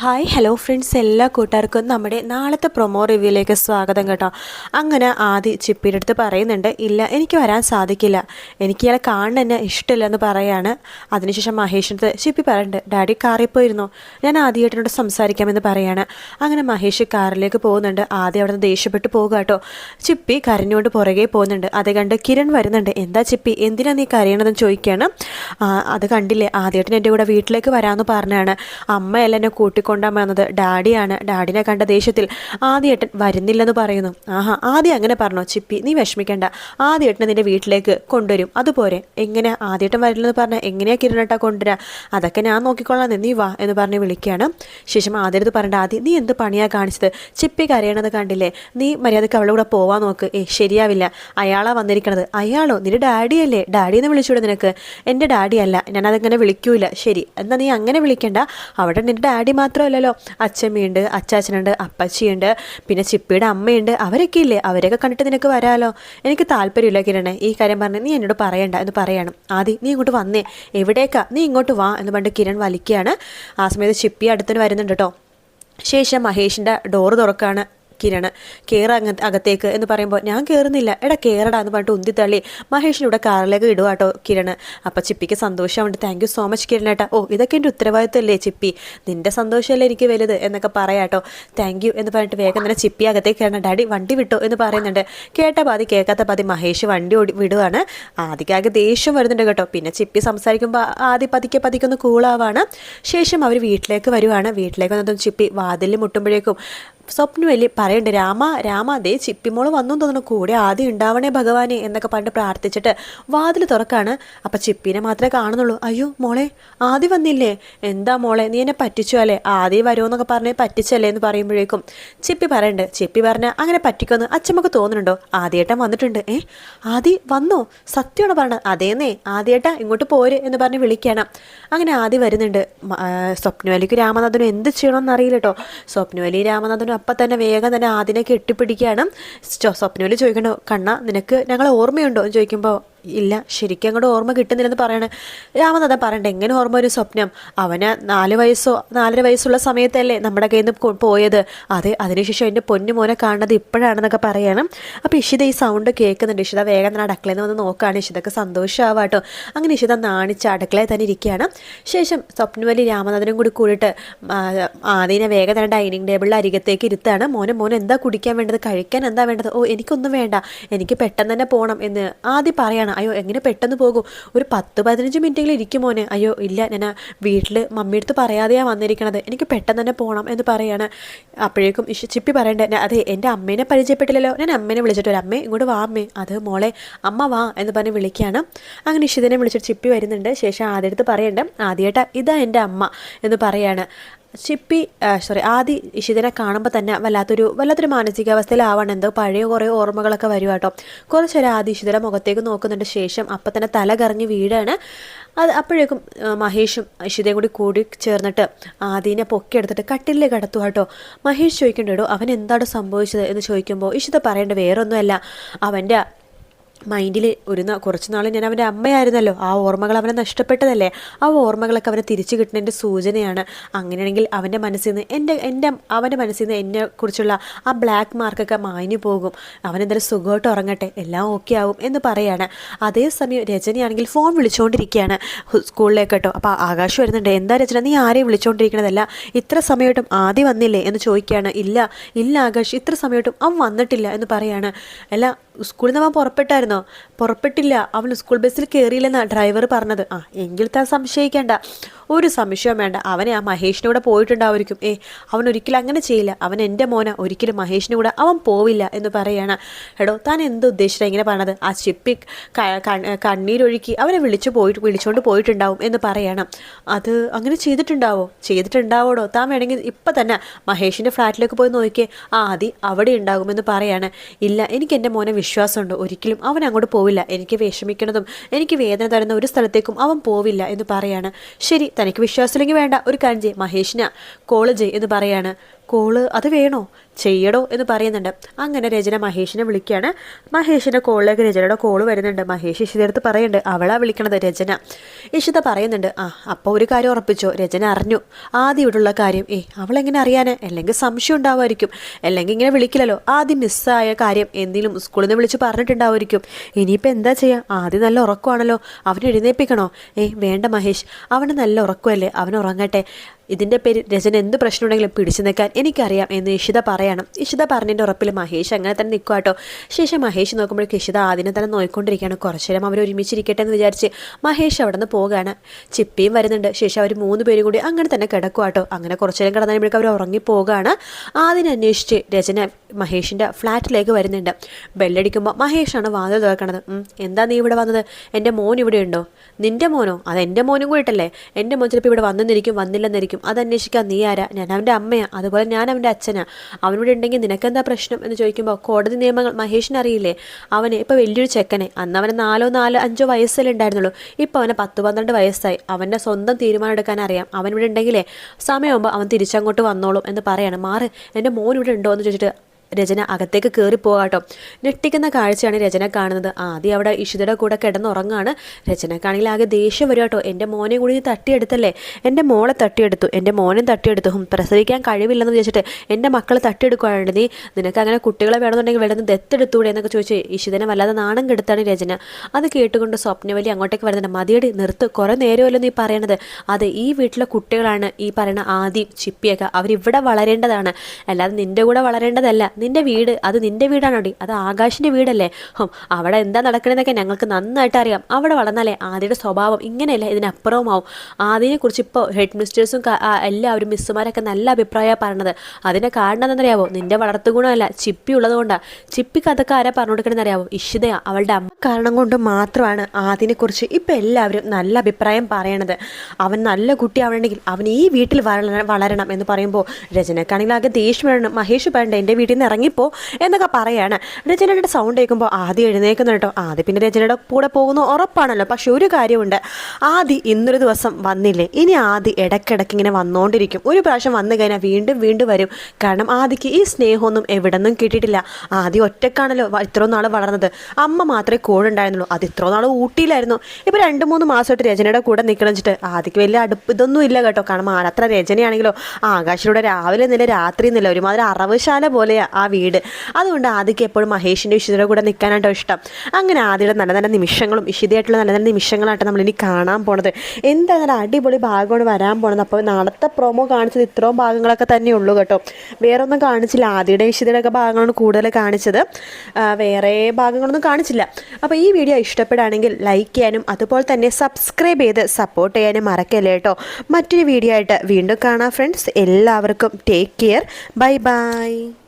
Hi hello friends എല്ലാ കൂട്ടുകാർക്കും നമ്മുടെ നാളത്തെ പ്രൊമോ റിവ്യൂയിലേക്ക് സ്വാഗതം കേട്ടോ. അങ്ങനെ ആദ്യ ചിപ്പിയുടെ അടുത്ത് പറയുന്നുണ്ട് ഇല്ല എനിക്ക് വരാൻ സാധിക്കില്ല. എനിക്ക് ഇയാളെ കാണുന്ന തന്നെ ഇഷ്ടമില്ല എന്ന് പറയാണ്. അതിനുശേഷം മഹേഷിന്റെ ചിപ്പി പറയുന്നുണ്ട് ഡാഡി കാറിൽ പോയിരുന്നു. ഞാൻ ആദ്യമായിട്ടിനോട് സംസാരിക്കാമെന്ന് പറയാണ്. അങ്ങനെ മഹേഷ് കാറിലേക്ക് പോകുന്നുണ്ട്. ആദ്യം അവിടെ നിന്ന് ദേഷ്യപ്പെട്ട് പോകുക കേട്ടോ. ചിപ്പി കരഞ്ഞുകൊണ്ട് പുറകെ പോകുന്നുണ്ട്. അത് കണ്ട് കിരൺ വരുന്നുണ്ട് എന്താ ചിപ്പി? എന്തിനാ നീ കരയണതെന്ന് ചോദിക്കുകയാണ് "ആ, അത് കണ്ടില്ലേ ആദ്യമായിട്ട് എന്റെ കൂടെ വീട്ടിലേക്ക് വരാമെന്ന് പറഞ്ഞാണ്. അമ്മയല്ല എന്നെ കൂട്ടിക്കൊണ്ടാൻ വന്നത് ഡാഡിയാണ്. ഡാഡിനെ കണ്ട ദേഷ്യത്തിൽ ആദ്യേട്ടൻ വരുന്നില്ലെന്ന് പറയുന്നു. ആഹാ ആദ്യം അങ്ങനെ പറഞ്ഞോ? ചിപ്പി നീ വിഷമിക്കേണ്ട. ആദ്യേട്ടനെ നിന്റെ വീട്ടിലേക്ക് കൊണ്ടുവരും. അതുപോലെ എങ്ങനെ ആദ്യേട്ടൻ വരില്ലെന്ന് പറഞ്ഞാൽ എങ്ങനെയാ കിരണട്ടാ കൊണ്ടുവരാ? അതൊക്കെ ഞാൻ നോക്കിക്കൊള്ളാം. നീ വാ എന്ന് പറഞ്ഞ് വിളിക്കുകയാണ്. ശേഷം ആദ്യത്ത് പറഞ്ഞ ആദ്യം നീ എന്ത് പണിയാ കാണിച്ചത്? ചിപ്പി കരയണത് കണ്ടില്ലേ? നീ മര്യാദയ്ക്ക് അവളുടെ കൂടെ പോവാൻ നോക്ക്. ഏ ശരിയാവില്ല. അയാളാ വന്നിരിക്കണത്. അയാളോ? നിന്റെ ഡാഡിയല്ലേ ഡാഡി എന്ന് വിളിച്ചൂടെ നിനക്ക്? എന്റെ ഡാഡിയല്ല ഞാനതങ്ങനെ വിളിക്കൂല. ശരി എന്നാ നീ അങ്ങനെ വിളിക്കണ്ട. അവിടെ നിന്റെ ഡാഡി മാത്രമല്ലല്ലോ അച്ഛമ്മയുണ്ട് അച്ചാച്ചനുണ്ട് അപ്പച്ചിയുണ്ട് പിന്നെ ചിപ്പിയുടെ അമ്മയുണ്ട് അവരൊക്കെ ഇല്ലേ അവരൊക്കെ കണ്ടിട്ട് നിനക്ക് വരാമല്ലോ എനിക്ക് താല്പര്യമില്ല കിരണേ ഈ കാര്യം പറഞ്ഞ് നീ എന്നോട് പറയണ്ട എന്ന് പറയണം. ആദി നീ ഇങ്ങോട്ട് വന്നേ. എവിടേക്കാ? നീ ഇങ്ങോട്ട് വാ എന്ന് പറഞ്ഞിട്ട് കിരൺ വലിക്കുകയാണ്. ആ സമയത്ത് ചിപ്പി അടുത്തിന് വരുന്നുണ്ട് കേട്ടോ. ശേഷം മഹേഷിന്റെ ഡോറ് തുറക്കാണ്. കിരണ്. കയറ അകത്തേക്ക് എന്ന് പറയുമ്പോൾ ഞാൻ കയറുന്നില്ല എടാ കയറടാ എന്ന് പറഞ്ഞിട്ട് ഉന്തി തള്ളി മഹേഷിനൂടെ കാറിലേക്ക് ഇടുക കേട്ടോ കിരണ്. അപ്പം ചിപ്പിക്ക് സന്തോഷമുണ്ട് താങ്ക് യു സോ മച്ച് കിരണേട്ടാ ഓ ഇതൊക്കെ എന്റെ ഉത്തരവാദിത്തമല്ലേ ചിപ്പി? നിന്റെ സന്തോഷമല്ലേ എനിക്ക് വലുത്? എന്നൊക്കെ പറയാട്ടോ താങ്ക് യു എന്ന് പറഞ്ഞിട്ട് വേഗം തന്നെ ചിപ്പി അകത്തേക്ക് കയറണം ഡാഡി വണ്ടി വിട്ടോ എന്ന് പറയുന്നുണ്ട്. കേട്ട പാതി കേൾക്കാത്ത പാതി മഹേഷ് വണ്ടി ഓടി വിടുവാണ്. ആദ്യക്കാകെ ദേഷ്യം വരുന്നുണ്ട് കേട്ടോ. പിന്നെ ചിപ്പി സംസാരിക്കുമ്പോൾ ആദ്യം പതിക്കെ പതിക്കെ ഒന്ന് കൂളാവാണ് ശേഷം അവർ വീട്ടിലേക്ക് വരുവാണ്. വീട്ടിലേക്ക് വന്നതും ചിപ്പി വാതിലിൽ മുട്ടുമ്പോഴേക്കും സ്വപ്നവല്ലി പറയണ്ട് രാമ രാമ ദേ ചിപ്പിമോൾ വന്നു തോന്നുന്നു. കൂടെ ആദ്യം ഉണ്ടാവണേ ഭഗവാനെ എന്നൊക്കെ പണ്ട് പ്രാർത്ഥിച്ചിട്ട് വാതിൽ തുറക്കാണ്. അപ്പം ചിപ്പിനെ മാത്രമേ കാണുന്നുള്ളൂ. അയ്യോ മോളെ ആദ്യം വന്നില്ലേ? എന്താ മോളെ നീ എന്നെ പറ്റിച്ചു അല്ലേ? ആദ്യം വരുമെന്നൊക്കെ പറഞ്ഞ് പറ്റിച്ചല്ലേ എന്ന് പറയുമ്പോഴേക്കും ചിപ്പി പറയണ്ട്. ചിപ്പി പറഞ്ഞ അങ്ങനെ പറ്റിക്കുമെന്ന് അച്ഛമ്മക്ക് തോന്നുന്നുണ്ടോ? ആദ്യേട്ടൻ വന്നിട്ടുണ്ട്. ഏ ആദി വന്നോ? സത്യമാണ് പറഞ്ഞത് അതേന്നേ ആദ്യേട്ടാ ഇങ്ങോട്ട് പോര് എന്ന് പറഞ്ഞ് വിളിക്കണം. അങ്ങനെ ആദ്യം വരുന്നുണ്ട്. സ്വപ്നവലിക്ക് രാമനാഥനും എന്ത് ചെയ്യണമെന്ന് അറിയില്ല കേട്ടോ. സ്വപ്നവലി രാമനാഥനും അപ്പം തന്നെ വേഗം തന്നെ ആദിനെ കെട്ടിപ്പിടിക്കുകയാണ്. സ്വപ്നയിൽ ചോദിക്കണോ കണ്ണ നിനക്ക് ഞങ്ങളെ ഓർമ്മയുണ്ടോ? എന്ന് ചോദിക്കുമ്പോൾ ഇല്ല ശരിക്കും അങ്ങോട്ട് ഓർമ്മ കിട്ടുന്നില്ലെന്ന് പറയണേ. രാമനാഥൻ പറയണ്ട എങ്ങനെ ഓർമ്മ ഒരു സ്വപ്നം? അവന് നാല് വയസ്സോ നാലര വയസ്സുള്ള സമയത്തല്ലേ നമ്മുടെ കയ്യിൽ നിന്ന് പോയത്. അതെ അതിനുശേഷം എന്റെ പൊന്നു മോനെ കാണുന്നത് ഇപ്പോഴാണെന്നൊക്കെ പറയണം. അപ്പോൾ ഇഷിത ഈ സൗണ്ട് കേൾക്കുന്നുണ്ട്. ഇഷിത വേഗം തന്നെ അടുക്കളയിൽ നിന്ന് വന്ന് നോക്കുകയാണ് ഇഷിതക്ക് സന്തോഷമാവാട്ടോ അങ്ങനെ ഇഷിത നാണിച്ച് അടുക്കളയിൽ തന്നെ ഇരിക്കുകയാണ്. ശേഷം സ്വപ്നവലി രാമനാഥനും കൂടി കൂടിയിട്ട് ആദ്യം വേഗം തന്നെ ഡൈനിങ് ടേബിളിൽ അരികത്തേക്ക് ഇരുത്താണ്. മോനെ മോനെ എന്താ കുടിക്കാൻ വേണ്ടത്? കഴിക്കാൻ എന്താ വേണ്ടത്? ഓ എനിക്കൊന്നും വേണ്ട. എനിക്ക് പെട്ടെന്ന് തന്നെ പോകണം എന്ന് ആദ്യം പറയാണ്. അയ്യോ എങ്ങനെ പെട്ടെന്ന് പോകും? ഒരു പത്ത് പതിനഞ്ച് മിനിറ്റെങ്കിലും ഇരിക്കും മോനെ. അയ്യോ ഇല്ല ഞാൻ വീട്ടിൽ മമ്മിയെടുത്ത് പറയാതെയാണ് വന്നിരിക്കണത്. എനിക്ക് പെട്ടെന്ന് തന്നെ പോകണം എന്ന് പറയാണ്. അപ്പോഴേക്കും ഇഷ് ചിപ്പി പറയണ്ടേ "ഞാൻ- അതെ എന്റെ അമ്മേനെ പരിചയപ്പെട്ടില്ലല്ലോ. ഞാൻ അമ്മേനെ വിളിച്ചിട്ട് ഒരു അമ്മേ ഇങ്ങോട്ട് വാ അമ്മേ. അത് മോളെ അമ്മ വാ എന്ന് പറഞ്ഞ് വിളിക്കുകയാണ് അങ്ങനെ ഇഷിതനെ വിളിച്ചിട്ട് ചിപ്പി വരുന്നുണ്ട്. ശേഷം ആദ്യടുത്ത് പറയണ്ട ആദ്യമായിട്ട് ഇതാ എന്റെ അമ്മ എന്ന് പറയാണ്. ചിപ്പി സോറി ആദി ഇഷിതനെ കാണുമ്പോൾ തന്നെ വല്ലാത്തൊരു വല്ലാത്തൊരു മാനസികാവസ്ഥയിലാവണം. എന്തോ പഴയ കുറേ ഓർമ്മകളൊക്കെ വരും കേട്ടോ. കുറച്ച് നേരം ആദി ഇഷിതയുടെ മുഖത്തേക്ക് നോക്കുന്നുണ്ട് ശേഷം അപ്പം തന്നെ തല കറങ്ങി വീടാണ് അത് അപ്പോഴേക്കും മഹേഷും ഇഷിതയും കൂടി കൂടി ചേർന്നിട്ട് ആദീനെ പൊക്കിയെടുത്തിട്ട് കട്ടിലിൽ കിടത്തു കേട്ടോ. മഹേഷ് ചോദിക്കണ്ടോ അവൻ എന്താണ് സംഭവിച്ചത്? എന്ന് ചോദിക്കുമ്പോൾ ഇഷിത പറയേണ്ട വേറൊന്നുമല്ല. അവന്റെ മൈൻഡിൽ ഒരു കുറച്ച് നാൾ ഞാൻ അവന്റെ അമ്മയായിരുന്നല്ലോ. ആ ഓർമ്മകൾ അവനെ നഷ്ടപ്പെട്ടതല്ലേ? ആ ഓർമ്മകളൊക്കെ അവനെ തിരിച്ചു കിട്ടുന്നതിന്റെ സൂചനയാണ്. അങ്ങനെയാണെങ്കിൽ അവന്റെ മനസ്സിൽ നിന്ന് എന്റെ എന്റെ അവന്റെ മനസ്സിൽ നിന്ന് എന്നെ കുറിച്ചുള്ള ആ ബ്ലാക്ക് മാർക്കൊക്കെ മാഞ്ഞു പോകും. അവനെന്തായാലും സുഖമായിട്ട് ഉറങ്ങട്ടെ എല്ലാം ഓക്കെ ആവും എന്ന് പറയാണ്. അതേസമയം രചനയാണെങ്കിൽ ഫോൺ വിളിച്ചുകൊണ്ടിരിക്കുകയാണ് സ്കൂളിലേക്ക് കേട്ടോ. അപ്പോൾ ആകാശ് വരുന്നുണ്ട് എന്താ രചന നീ ആരെയും വിളിച്ചുകൊണ്ടിരിക്കണതല്ല ഇത്ര സമയമായിട്ടും ആദ്യം വന്നില്ലേ? എന്ന് ചോദിക്കുകയാണ്. ഇല്ല ഇല്ല ആകാശ് ഇത്ര സമയമായിട്ടും അവൻ വന്നിട്ടില്ല എന്ന് പറയാണ്. അല്ല സ്കൂളിൽ നിന്ന് അവൻ പുറപ്പെട്ടായിരുന്നോ? പുറപ്പെട്ടില്ല. അവൻ സ്കൂൾ ബസ്സിൽ കയറിയില്ലെന്നാണ് ഡ്രൈവർ പറഞ്ഞത്. ആ എങ്കിൽ താൻ സംശയിക്കേണ്ട. ഒരു സംശയം വേണ്ട. അവനെ ആ മഹേഷിന്റെ കൂടെ പോയിട്ടുണ്ടാവുമായിരിക്കും. ഏ അവൻ ഒരിക്കലും അങ്ങനെ ചെയ്യില്ല. അവൻ എന്റെ മോന. ഒരിക്കലും മഹേഷിന് കൂടെ അവൻ പോവില്ല എന്ന് പറയാണ്. എടോ താൻ എന്ത് ഉദ്ദേശിച്ചാണ് ഇങ്ങനെ പറഞ്ഞത്? ആ ചിപ്പി കണ്ണീരൊഴുക്കി അവനെ വിളിച്ചു പോയിട്ട് വിളിച്ചുകൊണ്ട് പോയിട്ടുണ്ടാവും എന്ന് പറയണം. അത് അങ്ങനെ ചെയ്തിട്ടുണ്ടാവോ? ചെയ്തിട്ടുണ്ടാവോടോ? താൻ വേണമെങ്കിൽ ഇപ്പം തന്നെ മഹേഷിന്റെ ഫ്ലാറ്റിലേക്ക് പോയി നോക്കിയേ ആദി അവിടെ ഉണ്ടാകുമെന്ന് പറയാണ്. ഇല്ല എനിക്ക് എന്റെ മോനെ വിശ്വാസമുണ്ട്. ഒരിക്കലും അവൻ അങ്ങോട്ട് പോവില്ല. എനിക്ക് വിഷമിക്കുന്നതും എനിക്ക് വേദന തരുന്ന ഒരു സ്ഥലത്തേക്കും അവൻ പോവില്ല എന്ന് പറയാണ്. ശരി തനിക്ക് വിശ്വാസമില്ലെങ്കിൽ വേണ്ട ഒരു കാര്യം ചെയ്യും. മഹേഷിന കോൾ ചെയ് എന്ന് പറയാണ്. കോൾ അത് വേണോ? ചെയ്യടോ എന്ന് പറയുന്നുണ്ട്. അങ്ങനെ രചന മഹേഷിനെ വിളിക്കുകയാണ്. മഹേഷിന്റെ കോളിലേക്ക് രചനയുടെ കോൾ വരുന്നുണ്ട്. മഹേഷ് ഇഷിതടുത്ത് പറയുന്നുണ്ട് അവളാ വിളിക്കണത് രചന. ഇഷിത പറയുന്നുണ്ട് ആ അപ്പോൾ ഒരു കാര്യം ഉറപ്പിച്ചോ രചന അറിഞ്ഞു. ആദ്യം ഇവിടുള്ള കാര്യം ഏ അവളെങ്ങനെ അറിയാനേ? അല്ലെങ്കിൽ സംശയം ഉണ്ടാവുമായിരിക്കും. അല്ലെങ്കിൽ ഇങ്ങനെ വിളിക്കില്ലല്ലോ. ആദ്യം മിസ്സായ കാര്യം എന്തെങ്കിലും സ്കൂളിൽ നിന്ന് വിളിച്ച് പറഞ്ഞിട്ടുണ്ടാവുമായിരിക്കും. ഇനിയിപ്പോൾ എന്താ ചെയ്യുക ആദ്യം നല്ല ഉറക്കമാണല്ലോ. അവനെ എഴുന്നേൽപ്പിക്കണോ ഏ വേണ്ട മഹേഷ്. അവന് നല്ല ഉറക്കമല്ലേ? അവൻ ഉറങ്ങട്ടെ. ഇതിന്റെ പേര് രചന എന്ത് പ്രശ്നമുണ്ടെങ്കിലും പിടിച്ചു നിൽക്കാൻ എനിക്കറിയാം എന്ന് ഇഷിത പറയണം. ഇഷിത പറഞ്ഞതിന്റെ ഉറപ്പിൽ മഹേഷ് അങ്ങനെ തന്നെ നിൽക്കുക കേട്ടോ ശേഷം മഹേഷ് നോക്കുമ്പോഴേക്ക് ഇഷിത ആദ്യം തന്നെ നോയിക്കൊണ്ടിരിക്കുകയാണ്. കുറച്ചു നേരം അവർ ഒരുമിച്ചിരിക്കട്ടെ എന്ന് വിചാരിച്ച് മഹേഷ് അവിടെ നിന്ന് പോവുകയാണ്. ചിപ്പിയും വരുന്നുണ്ട്. ശേഷം അവർ മൂന്ന് പേരും കൂടി അങ്ങനെ തന്നെ കിടക്കുക കേട്ടോ അങ്ങനെ കുറച്ചു നേരം കിടന്നപ്പോഴേക്ക് അവർ ഉറങ്ങി പോവുകയാണ്. ആദ്യം അന്വേഷിച്ച് രചന മഹേഷിന്റെ ഫ്ലാറ്റിലേക്ക് വരുന്നുണ്ട്. ബെല്ലടിക്കുമ്പോൾ മഹേഷാണ് വാതിൽ തുറക്കണത്. എന്താ നീ ഇവിടെ വന്നത്? എന്റെ മോൻ ഇവിടെ ഉണ്ടോ? നിന്റെ മോനോ? അത് എന്റെ മോനും കൂടിയിട്ടല്ലേ? എന്റെ മോൻ ചിലപ്പോൾ ഇവിടെ വന്നെന്നിരിക്കും വന്നില്ലെന്നിരിക്കും. അത് അന്വേഷിക്കാൻ നീ ആരാ? ഞാൻ അവന്റെ അമ്മയാണ് അതുപോലെ ഞാൻ അവന്റെ അച്ഛനാ. അവനിവിടെ ഉണ്ടെങ്കിൽ നിനക്കെന്താ പ്രശ്നം എന്ന് ചോദിക്കുമ്പോൾ കോടതി നിയമങ്ങൾ മഹേഷിന് അറിയില്ലേ? അവന് ഇപ്പോൾ വലിയൊരു ചെക്കനെ. അന്ന് അവന് നാലോ നാലോ അഞ്ചോ വയസ്സല്ലേ ഉണ്ടായിരുന്നുള്ളൂ. ഇപ്പോൾ അവന് പത്ത് പന്ത്രണ്ട് വയസ്സായി. അവന്റെ സ്വന്തം തീരുമാനം എടുക്കാൻ അറിയാം. അവൻ ഇവിടെ ഉണ്ടെങ്കിലേ സമയമാകുമ്പോൾ അവൻ തിരിച്ചങ്ങോട്ട് വന്നോളും എന്ന് പറയാണ്. മാറ് എന്റെ മോൻ ഇവിടെ ഉണ്ടോ എന്ന് ചോദിച്ചിട്ട് രചന അകത്തേക്ക് കയറി പോകാട്ടോ ഞെട്ടിക്കുന്ന കാഴ്ചയാണ് രചന കാണുന്നത്. ആദ്യം അവിടെ ഇഷിതയുടെ കൂടെ കിടന്നുറങ്ങാണ്. രചനക്കാണെങ്കിൽ ആകെ ദേഷ്യം വരും കേട്ടോ എന്റെ മോനെ കൂടി തട്ടിയെടുത്തല്ലേ? എന്റെ മോളെ തട്ടിയെടുത്തു. എന്റെ മോനെ തട്ടിയെടുത്തു. പ്രസവിക്കാൻ കഴിവില്ലെന്ന് വിചാരിച്ചിട്ട് എന്റെ മക്കളെ തട്ടിയെടുക്കുകയാണ് നീ. നിനക്ക് അങ്ങനെ കുട്ടികളെ വേണമെന്നുണ്ടെങ്കിൽ വേണമെന്ന് ദത്തെടുത്തൂടെ എന്നൊക്കെ ചോദിച്ച് ഇഷിതനെ വല്ലാതെ നാണം കെടുത്താണ് രചന. അത് കേട്ടുകൊണ്ട് സ്വപ്നവലി അങ്ങോട്ടേക്ക് വരുന്നുണ്ട്. മതിയടി നിർത്ത്. കുറേ നേരമല്ലോ നീ പറയണത്. അതെ ഈ വീട്ടിലെ കുട്ടികളാണ് ഈ പറയുന്ന ആദ്യം ചിപ്പിയൊക്കെ. അവരിവിടെ വളരേണ്ടതാണ്. അല്ലാതെ നിന്റെ കൂടെ വളരേണ്ടതല്ല. നിന്റെ വീട് അത് നിന്റെ വീടാണോടി അത് ആകാശിന്റെ വീടല്ലേ? അവിടെ എന്താ നടക്കണമെന്നൊക്കെ ഞങ്ങൾക്ക് നന്നായിട്ട് അറിയാം. അവിടെ വളർന്നാലേ ആദ്യയുടെ സ്വഭാവം ഇങ്ങനെയല്ല ഇതിനപ്പുറവുമാവും. ആദ്യനെക്കുറിച്ച് ഇപ്പോൾ ഹെഡ് മിസ്റ്റേഴ്സും എല്ലാവരും മിസ്സുമാരൊക്കെ നല്ല അഭിപ്രായമാണ് പറഞ്ഞത് അതിന് കാരണം എന്താണെന്നറിയാവോ? നിന്റെ വളർത്തുഗുണമല്ല ചിപ്പി ഉള്ളതുകൊണ്ടാണ് ചിപ്പിക്ക് അതൊക്കെ ആരാ പറഞ്ഞു കൊടുക്കണമെന്നറിയാവോ ഇഷിതയാ അവളുടെ അമ്മ. കാരണം കൊണ്ട് മാത്രമാണ് ആദിനെക്കുറിച്ച് ഇപ്പം എല്ലാവരും നല്ല അഭിപ്രായം പറയണത്. അവൻ നല്ല കുട്ടിയാവണമെങ്കിൽ അവൻ ഈ വീട്ടിൽ വളരണം എന്ന് പറയുമ്പോൾ രചനക്കാണെങ്കിൽ ആകെ ദേഷ്യം വേണം മഹേഷ് പറയണ്ട എന്റെ വീട്ടിൽ നിന്ന് ഇറങ്ങിപ്പോ എന്നൊക്കെ പറയാണ്. രചനയുടെ സൗണ്ട് കേൾക്കുമ്പോൾ ആദ്യം എഴുന്നേക്കുന്നു കേട്ടോ. ആദ്യം പിന്നെ രചനയുടെ കൂടെ പോകുന്നു ഉറപ്പാണല്ലോ. പക്ഷെ ഒരു കാര്യമുണ്ട്. ആദി ഇന്നൊരു ദിവസം വന്നില്ലേ? ഇനി ആദി ഇടയ്ക്കിടയ്ക്ക് ഇങ്ങനെ വന്നുകൊണ്ടിരിക്കും ഒരു പ്രാവശ്യം വന്നു കഴിഞ്ഞാൽ വീണ്ടും വീണ്ടും വരും. കാരണം ആദിക്ക് ഈ സ്നേഹമൊന്നും എവിടെ നിന്നും കിട്ടിയിട്ടില്ല. ആദ്യം ഒറ്റക്കാണല്ലോ ഇത്രയും നാൾ വളർന്നത്. അമ്മ മാത്രമേ കൂടെ ഉണ്ടായിരുന്നുള്ളൂ അത് ഇത്രയും നാൾ ഊട്ടിയിലായിരുന്നു. ഇപ്പോൾ രണ്ട് മൂന്ന് മാസമായിട്ട് രചനയുടെ കൂടെ നിൽക്കണം വെച്ചിട്ട് ആദിക്ക് വലിയ അടുപ്പ് ഇതൊന്നും ഇല്ല കേട്ടോ. കാരണം ആരത്ര രചനയാണെങ്കിലോ ആകാശിലൂടെ രാവിലെ നില രാത്രി നില ഒരുമാതിരി അറവുശാല പോലെയാ ആ വീട്. അതുകൊണ്ട് ആദ്യക്ക് എപ്പോഴും മഹേഷിന്റെ ഇഷിതയുടെ കൂടെ നിൽക്കാനായിട്ടോ ഇഷ്ടം. അങ്ങനെ ആദ്യയുടെ നല്ല നല്ല നിമിഷങ്ങളും ഇഷിതയായിട്ടുള്ള നല്ല നല്ല നിമിഷങ്ങളായിട്ട് നമ്മളിനി കാണാൻ പോണത്. എന്താ നല്ല അടിപൊളി ഭാഗമാണ് വരാൻ പോണത്? അപ്പോൾ നാളത്തെ പ്രൊമോ കാണിച്ചത് ഇത്രയും ഭാഗങ്ങളൊക്കെ തന്നെ ഉള്ളൂ കേട്ടോ. വേറെ ഒന്നും കാണിച്ചില്ല. ആദ്യയുടെ ഇഷിതയുടെ ഒക്കെ ഭാഗങ്ങളാണ് കൂടുതൽ കാണിച്ചത്. വേറെ ഭാഗങ്ങളൊന്നും കാണിച്ചില്ല. അപ്പോൾ ഈ വീഡിയോ ഇഷ്ടപ്പെടുകയാണെങ്കിൽ ലൈക്ക് ചെയ്യാനും അതുപോലെ തന്നെ സബ്സ്ക്രൈബ് ചെയ്ത് സപ്പോർട്ട് ചെയ്യാനും മറക്കല്ലേ കേട്ടോ. മറ്റൊരു വീഡിയോ ആയിട്ട് വീണ്ടും കാണാം ഫ്രണ്ട്സ് എല്ലാവർക്കും ടേക്ക് കെയർ ബൈ ബൈ